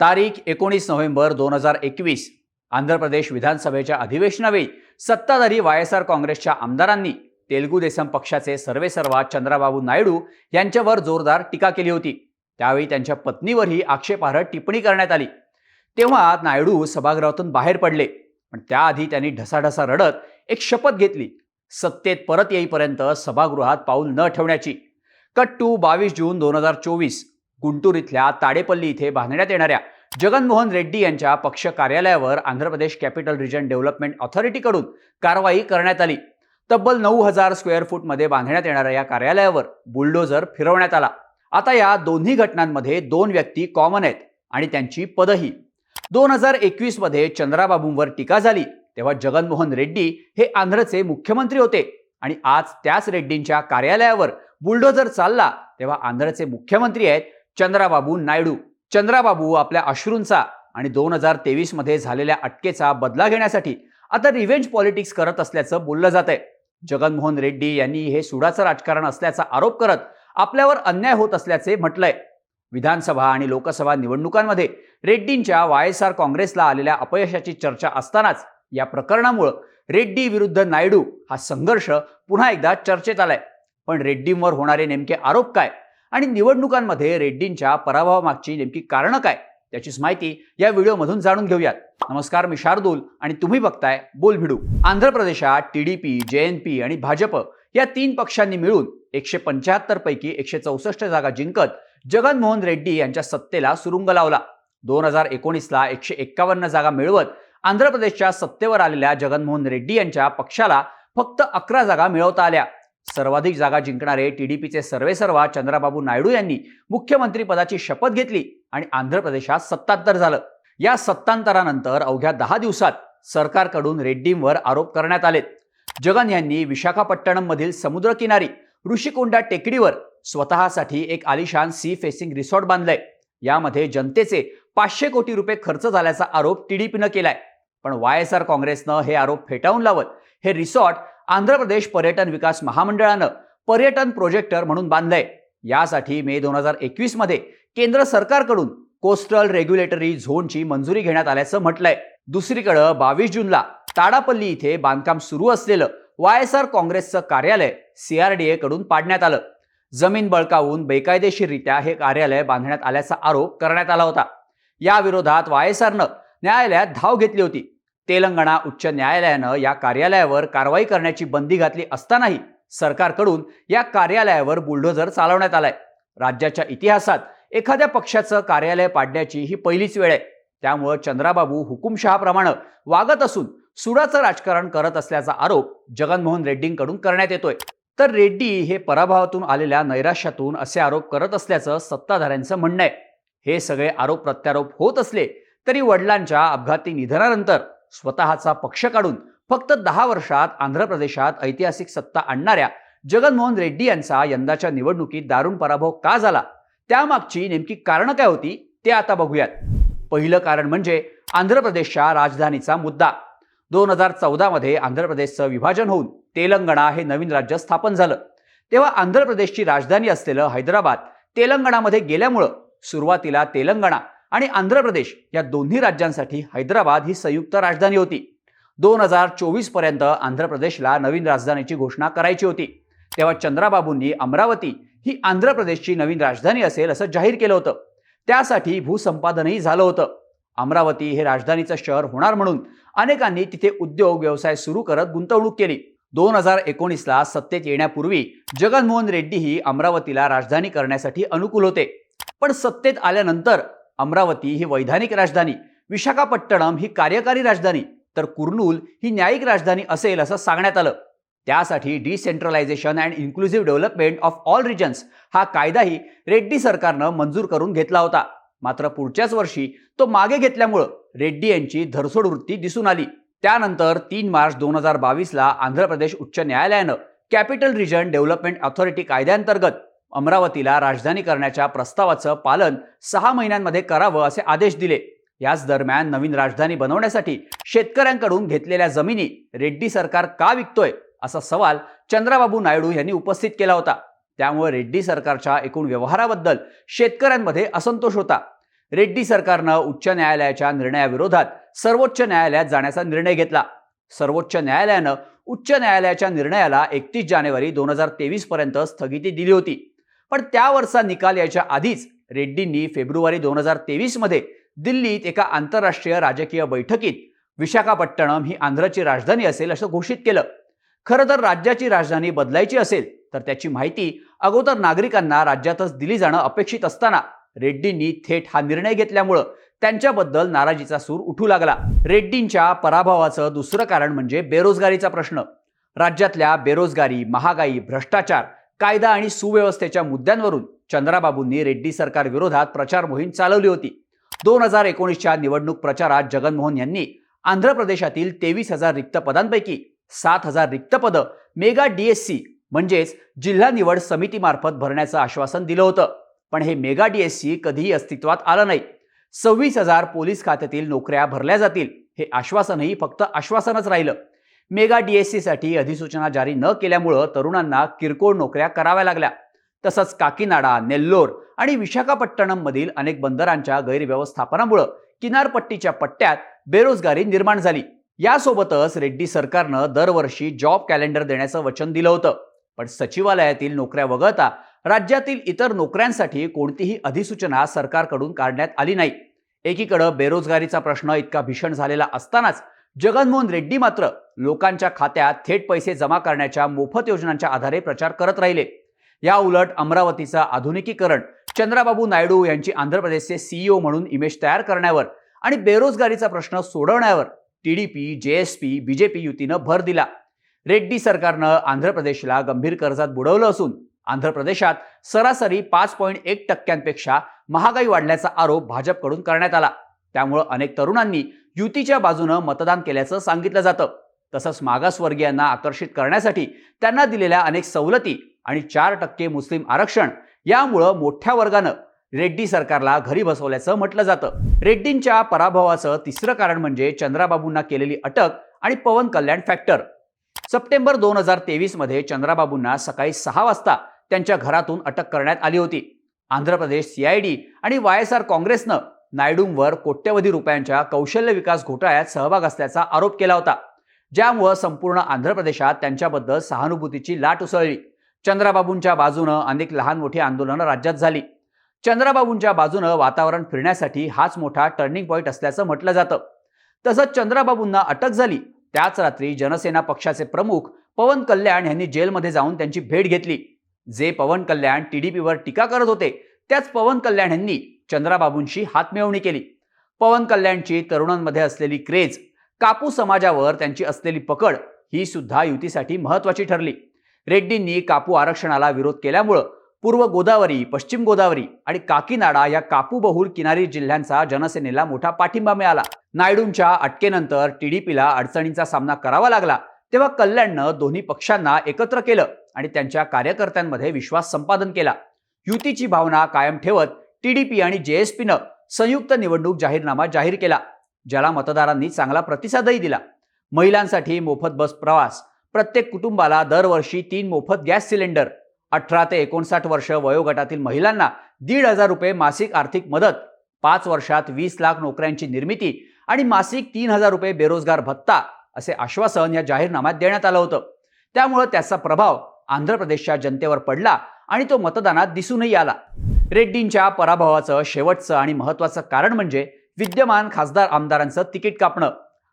तारीख एकोणीस नोव्हेंबर दोन हजार एकवीस. आंध्र प्रदेश विधानसभेच्या अधिवेशनावेळी सत्ताधारी वाय एस आर काँग्रेसच्या आमदारांनी तेलुगू देसम पक्षाचे सर्वेसर्वा चंद्राबाबू नायडू यांच्यावर जोरदार टीका केली होती. त्यावेळी त्यांच्या पत्नीवरही आक्षेपार्ह टिप्पणी करण्यात आली. तेव्हा नायडू सभागृहातून बाहेर पडले. पण त्याआधी त्यांनी ढसाढसा रडत एक शपथ घेतली. सत्तेत परत येईपर्यंत सभागृहात पाऊल न ठेवण्याची. कट्टू बावीस जून दोन हजार चोवीस. गुंटूर इथल्या ताडेपल्ली इथे बांधण्यात येणाऱ्या जगनमोहन रेड्डी यांच्या पक्ष कार्यालयावर Andhra Pradesh capital region development ऑथॉरिटीकडून कारवाई करण्यात आली. तब्बल नऊ हजार स्क्वेअर फूटमध्ये बांधण्यात येणाऱ्या या कार्यालयावर बुलडोझर फिरवण्यात आला. आता या दोन्ही घटनांमध्ये दोन व्यक्ती कॉमन आहेत आणि त्यांची पदही. दोन हजार एकवीसमध्ये चंद्राबाबूंवर टीका झाली तेव्हा जगनमोहन रेड्डी हे आंध्रचे मुख्यमंत्री होते आणि आज त्याच रेड्डींच्या कार्यालयावर बुलडोझर चालला तेव्हा आंध्रचे मुख्यमंत्री आहेत चंद्राबाबू नायडू. चंद्राबाबू आपल्या अश्रूंचा आणि दोन हजार तेवीसमध्ये झालेल्या अटकेचा बदला घेण्यासाठी आता रिव्हेंज पॉलिटिक्स करत असल्याचं बोललं जात आहे जगनमोहन रेड्डी यांनी हे सुडाचं राजकारण असल्याचा आरोप करत आपल्यावर अन्याय होत असल्याचे म्हटलंय. विधानसभा आणि लोकसभा निवडणुकांमध्ये रेड्डींच्या वाय एस आर काँग्रेसला आलेल्या अपयशाची चर्चा असतानाच या प्रकरणामुळं रेड्डी विरुद्ध नायडू हा संघर्ष पुन्हा एकदा चर्चेत आलाय. पण रेड्डींवर होणारे नेमके आरोप काय? आणि निवडणुकांमध्ये रेड्डींच्या पराभवामागची नेमकी कारणं काय त्याचीच माहिती या व्हिडिओमधून जाणून घेऊयात. नमस्कार मी शार्दूल आणि तुम्ही बघताय बोल भिडू. आंध्र प्रदेशात T D J N P आणि भाजप या तीन पक्षांनी मिळून एकशे पंच्याहत्तर पैकी एकशे चौसष्ट जागा जिंकत जगनमोहन रेड्डी यांच्या सत्तेला सुरुंग लावला. दोन हजार एकोणीसला एकशे एक्कावन्न जागा मिळवत आंध्र प्रदेशच्या सत्तेवर आलेल्या जगनमोहन रेड्डी यांच्या पक्षाला फक्त अकरा जागा मिळवता आल्या. सर्वाधिक जागा जिंकणारे टीडीपीचे सर्वेसर्वा चंद्राबाबू नायडू यांनी मुख्यमंत्रीपदाची शपथ घेतली आणि आंध्र प्रदेशात सत्तांतर झालं. या सत्तांतरानंतर अवघ्या दहा दिवसात सरकारकडून रेड्डींवर आरोप करण्यात आले जगन यांनी विशाखापट्टणममधील समुद्रकिनारी ऋषिकोंडा टेकडीवर स्वतःसाठी एक आलिशान सी फेसिंग रिसॉर्ट बांधलंय. यामध्ये जनतेचे पाचशे कोटी रुपये खर्च झाल्याचा आरोप टीडीपीनं केलाय. पण वाय एस आर काँग्रेसनं हे आरोप फेटाळून लावत हे रिसॉर्ट आंध्र प्रदेश पर्यटन विकास महामंडळानं पर्यटन प्रोजेक्टर म्हणून बांधलंय. यासाठी मे दोन हजार एकवीसमध्ये केंद्र सरकारकडून कोस्टल रेग्युलेटरी झोनची मंजुरी घेण्यात आल्याचं म्हटलंय. दुसरीकडं बावीस जूनला ताडापल्ली इथे बांधकाम सुरू असलेलं वाय एस आर काँग्रेसचं कार्यालय सीआरडीए कडून पाडण्यात आलं. जमीन बळकावून बेकायदेशीररित्या हे कार्यालय बांधण्यात आल्याचा आरोप करण्यात आला होता. या विरोधात वाय एस आरनं न्यायालयात धाव घेतली होती. तेलंगणा उच्च न्यायालयानं या कार्यालयावर कारवाई करण्याची बंदी घातली असतानाही सरकारकडून या कार्यालयावर बुलडोझर चालवण्यात आलाय. राज्याच्या इतिहासात एखाद्या पक्षाचं कार्यालय पाडण्याची ही पहिलीच वेळ आहे. त्यामुळं चंद्राबाबू हुकुमशहाप्रमाणे वागत असून सुडाचं राजकारण करत असल्याचा आरोप जगनमोहन रेड्डींकडून करण्यात येतोय. तर रेड्डी हे पराभवातून आलेल्या नैराश्यातून असे आरोप करत असल्याचं सत्ताधाऱ्यांचं म्हणणं आहे. हे सगळे आरोप प्रत्यारोप होत असले तरी वडिलांच्या अपघाती निधनानंतर स्वतःचा पक्ष काढून फक्त दहा वर्षात आंध्र प्रदेशात ऐतिहासिक सत्ता आणणाऱ्या जगनमोहन रेड्डी यांचा यंदाच्या निवडणुकीत दारुण पराभव का झाला? त्यामागची नेमकी कारणं काय होती? ते आता बघूयात. पहिलं कारण म्हणजे आंध्र प्रदेशच्या राजधानीचा मुद्दा. दोन हजार चौदामध्ये आंध्र प्रदेशचं विभाजन होऊन तेलंगणा हे नवीन राज्य स्थापन झालं. तेव्हा आंध्र प्रदेशची राजधानी असलेलं हैदराबाद तेलंगणामध्ये गेल्यामुळं सुरुवातीला तेलंगणा आणि आंध्र प्रदेश या दोन्ही राज्यांसाठी हैदराबाद ही संयुक्त राजधानी होती. दोन हजार चोवीसपर्यंत आंध्र प्रदेशला नवीन राजधानीची घोषणा करायची होती. तेव्हा चंद्राबाबूंनी अमरावती ही आंध्र प्रदेशची नवीन राजधानी असेल असं जाहीर केलं होतं. त्यासाठी भूसंपादनही झालं होतं. अमरावती हे राजधानीचं शहर होणार म्हणून अनेकांनी तिथे उद्योग व्यवसाय सुरू करत गुंतवणूक केली. दोन हजार एकोणीसला सत्तेत येण्यापूर्वी जगनमोहन रेड्डी ही अमरावतीला राजधानी करण्यासाठी अनुकूल होते. पण सत्तेत आल्यानंतर अमरावती ही वैधानिक राजधानी विशाखापट्टणम ही कार्यकारी राजधानी तर कुर्नूल ही न्यायिक राजधानी असेल असं सांगण्यात आलं. त्यासाठी decentralisation and inclusive development of all regions हा कायदाही रेड्डी सरकारनं मंजूर करून घेतला होता. मात्र पुढच्याच वर्षी तो मागे घेतल्यामुळं रेड्डी यांची धरसोड वृत्ती दिसून आली. त्यानंतर तीन मार्च दोन हजार बावीसला आंध्र प्रदेश उच्च न्यायालयानं कॅपिटल रिजन डेव्हलपमेंट ऑथॉरिटी कायद्याअंतर्गत अमरावतीला राजधानी करण्याच्या प्रस्तावाचं पालन सहा महिन्यांमध्ये करावं असे आदेश दिले. याच दरम्यान नवीन राजधानी बनवण्यासाठी शेतकऱ्यांकडून घेतलेल्या जमिनी रेड्डी सरकार का विकतोय? असा सवाल चंद्राबाबू नायडू यांनी उपस्थित केला होता. त्यामुळे रेड्डी सरकारच्या एकूण व्यवहाराबद्दल शेतकऱ्यांमध्ये असंतोष होता. रेड्डी सरकारनं उच्च न्यायालयाच्या निर्णयाविरोधात सर्वोच्च न्यायालयात जाण्याचा निर्णय घेतला. सर्वोच्च न्यायालयानं उच्च न्यायालयाच्या निर्णयाला एकतीस जानेवारी दोन हजार तेवीस पर्यंत स्थगिती दिली होती. पण त्यावरचा निकाल यायच्या आधीच रेड्डींनी फेब्रुवारी दोन हजार तेवीसमध्ये दिल्लीत एका आंतरराष्ट्रीय राजकीय बैठकीत विशाखापट्टणम ही आंध्रची राजधानी असेल असं घोषित केलं. खरं तर राज्याची राजधानी बदलायची असेल तर त्याची माहिती अगोदर नागरिकांना राज्यातच दिली जाणं अपेक्षित असताना रेड्डींनी थेट हा निर्णय घेतल्यामुळं त्यांच्याबद्दल नाराजीचा सूर उठू लागला. रेड्डींच्या पराभवाचं दुसरं कारण म्हणजे बेरोजगारीचा प्रश्न. राज्यातल्या बेरोजगारी महागाई भ्रष्टाचार कायदा आणि सुव्यवस्थेच्या मुद्द्यांवरून चंद्राबाबूंनी रेड्डी सरकार विरोधात प्रचार मोहीम चालवली होती. दोन हजार एकोणीसच्या निवडणूक प्रचारात जगनमोहन यांनी आंध्र प्रदेशातील तेवीस हजार रिक्त पदांपैकी सात हजार रिक्त पदं मेगा डीएससी म्हणजेच जिल्हा निवड समितीमार्फत भरण्याचं आश्वासन दिलं होतं. पण हे मेगा डीएससी कधीही अस्तित्वात आलं नाही. सव्वीस हजार पोलीस खात्यातील नोकऱ्या भरल्या जातील हे आश्वासनही फक्त आश्वासनच राहिलं. मेगा डीएससीसाठी अधिसूचना जारी न केल्यामुळं तरुणांना किरकोळ नोकऱ्या कराव्या लागल्या. तसंच काकीनाडा नेल्लोर आणि विशाखापट्टणममधील अनेक बंदरांच्या गैरव्यवस्थापनामुळं किनारपट्टीच्या पट्ट्यात बेरोजगारी निर्माण झाली. यासोबतच रेड्डी सरकारनं दरवर्षी जॉब कॅलेंडर देण्याचं वचन दिलं होतं. पण सचिवालयातील नोकऱ्या वगळता राज्यातील इतर नोकऱ्यांसाठी कोणतीही अधिसूचना सरकारकडून काढण्यात आली नाही. एकीकडं बेरोजगारीचा प्रश्न इतका भीषण झालेला असतानाच जगनमोहन रेड्डी मात्र लोकांच्या खात्यात थेट पैसे जमा करण्याच्या मोफत योजनांच्या आधारे प्रचार करत राहिले. या उलट अमरावतीचं आधुनिकीकरण चंद्राबाबू नायडू यांची आंध्र प्रदेशचे सीईओ म्हणून इमेज तयार करण्यावर आणि बेरोजगारीचा प्रश्न सोडवण्यावर टीडीपी जेएसपी बीजेपी युतीनं भर दिला. रेड्डी सरकारनं आंध्र प्रदेशला गंभीर कर्जात बुडवलं असून आंध्र प्रदेशात सरासरी पाच पॉईंट एक टक्क्यांपेक्षा महागाई वाढल्याचा आरोप भाजपकडून करण्यात आला. त्यामुळं अनेक तरुणांनी युतीच्या बाजूनं मतदान केल्याचं सांगितलं जातं. तसंच मागासवर्गीयांना आकर्षित करण्यासाठी त्यांना दिलेल्या अनेक सवलती आणि चार टक्के मुस्लिम आरक्षण यामुळं मोठ्या वर्गानं रेड्डी सरकारला घरी बसवल्याचं म्हटलं जातं. रेड्डींच्या पराभवाचं तिसरं कारण म्हणजे चंद्राबाबूंना केलेली अटक आणि पवन कल्याण फॅक्टर. सप्टेंबर दोन हजार तेवीसमध्ये चंद्राबाबूंना सकाळी सहा वाजता त्यांच्या घरातून अटक करण्यात आली होती. आंध्र प्रदेश सीआयडी आणि वाय एस आर काँग्रेसनं नायडूंवर कोट्यवधी रुपयांच्या कौशल्य विकास घोटाळ्यात सहभाग असल्याचा आरोप केला होता. ज्यामुळं संपूर्ण आंध्र प्रदेशात त्यांच्याबद्दल सहानुभूतीची लाट उसळली. चंद्राबाबूंच्या बाजूनं अनेक लहान मोठी आंदोलनं राज्यात झाली. चंद्राबाबूंच्या बाजूनं वातावरण फिरण्यासाठी हाच मोठा टर्निंग पॉईंट असल्याचं म्हटलं जातं. तसंच चंद्राबाबूंना अटक झाली. त्याच रात्री जनसेना पक्षाचे प्रमुख पवन कल्याण यांनी जेलमध्ये जाऊन त्यांची भेट घेतली. जे पवन कल्याण टीडीपीवर टीका करत होते त्याच पवन कल्याण यांनी चंद्राबाबूंशी हातमिळवणी केली. पवन कल्याणची तरुणांमध्ये असलेली क्रेज कापू समाजावर त्यांची असलेली पकड ही सुद्धा युतीसाठी महत्वाची ठरली. रेड्डींनी कापू आरक्षणाला विरोध केल्यामुळं पूर्व गोदावरी पश्चिम गोदावरी आणि काकीनाडा या कापू बहुल किनारी जिल्ह्यांचा जनसेनेला मोठा पाठिंबा मिळाला. नायडूंच्या अटकेनंतर टीडीपीला अडचणींचा सामना करावा लागला तेव्हा कल्याणनं दोन्ही पक्षांना एकत्र केलं आणि त्यांच्या कार्यकर्त्यांमध्ये विश्वास संपादन केला. युतीची भावना कायम ठेवत टीडीपी आणि जेएसपीनं संयुक्त निवडणूक जाहीरनामा जाहीर केला ज्याला मतदारांनी चांगला प्रतिसादही दिला. महिलांसाठी मोफत बस प्रवास प्रत्येक कुटुंबाला दरवर्षी तीन मोफत गॅस सिलेंडर अठरा ते एकोणसाठ वर्ष वयोगटातील महिलांना दीड हजार रुपये मासिक आर्थिक मदत पाच वर्षात वीस लाख नोकऱ्यांची निर्मिती आणि मासिक तीन हजार रुपये बेरोजगार भत्ता असे आश्वासन या जाहीरनाम्यात देण्यात आलं होतं. त्यामुळं त्याचा प्रभाव आंध्र प्रदेशच्या जनतेवर पडला आणि तो मतदानात दिसूनही आला. रेड्डींच्या पराभवाचं शेवटचं आणि महत्त्वाचं कारण म्हणजे विद्यमान खासदार आमदारांचं तिकीट कापणं.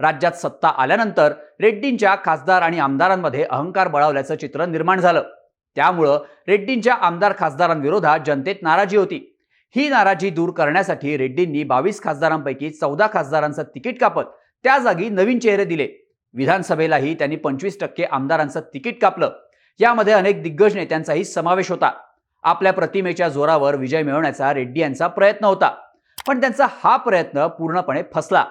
राज्यात सत्ता आल्यानंतर रेड्डींच्या खासदार आणि आमदारांमध्ये अहंकार बळावल्याचं चित्र निर्माण झालं. त्यामुळं रेड्डींच्या आमदार खासदारांविरोधात जनतेत नाराजी होती. ही नाराजी दूर करण्यासाठी रेड्डींनी बावीस खासदारांपैकी चौदा खासदारांचं तिकीट कापत त्या जागी नवीन चेहरे दिले. विधानसभेलाही त्यांनी पंचवीस टक्के आमदारांचं तिकीट कापलं. यामध्ये अनेक दिग्गज नेत्यांचाही समावेश होता. आपल्या प्रतिमेच्या जोरावर विजय मिळवण्याचा रेड्डी यांचा प्रयत्न होता. पण त्यांचा हा प्रयत्न पूर्णपणे फसला.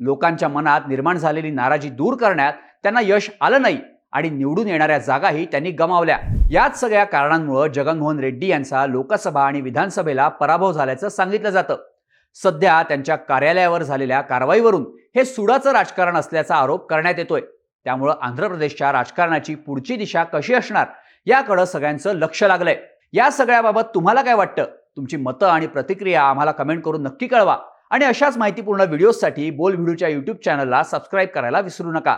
लोकांच्या मनात निर्माण झालेली नाराजी दूर करण्यात त्यांना यश आलं नाही आणि निवडून येणाऱ्या जागाही त्यांनी गमावल्या. याच सगळ्या कारणांमुळे जगनमोहन रेड्डी यांचा लोकसभा आणि विधानसभेला पराभव झाल्याचं सांगितलं जातं. सध्या त्यांच्या कार्यालयावर झालेल्या कारवाईवरून हे सुडाचं राजकारण असल्याचा आरोप करण्यात येतोय. त्यामुळं आंध्र प्रदेशच्या राजकारणाची पुढची दिशा कशी असणार याकडं सगळ्यांचं लक्ष लागलंय. या सगळ्याबाबत तुम्हाला काय वाटतं? तुमची मतं आणि प्रतिक्रिया आम्हाला कमेंट करून नक्की कळवा. आणि अशाच माहितीपूर्ण व्हिडिओजसाठी बोल व्हिडिओच्या यूट्यूब चॅनलला सबस्क्राईब करायला विसरू नका.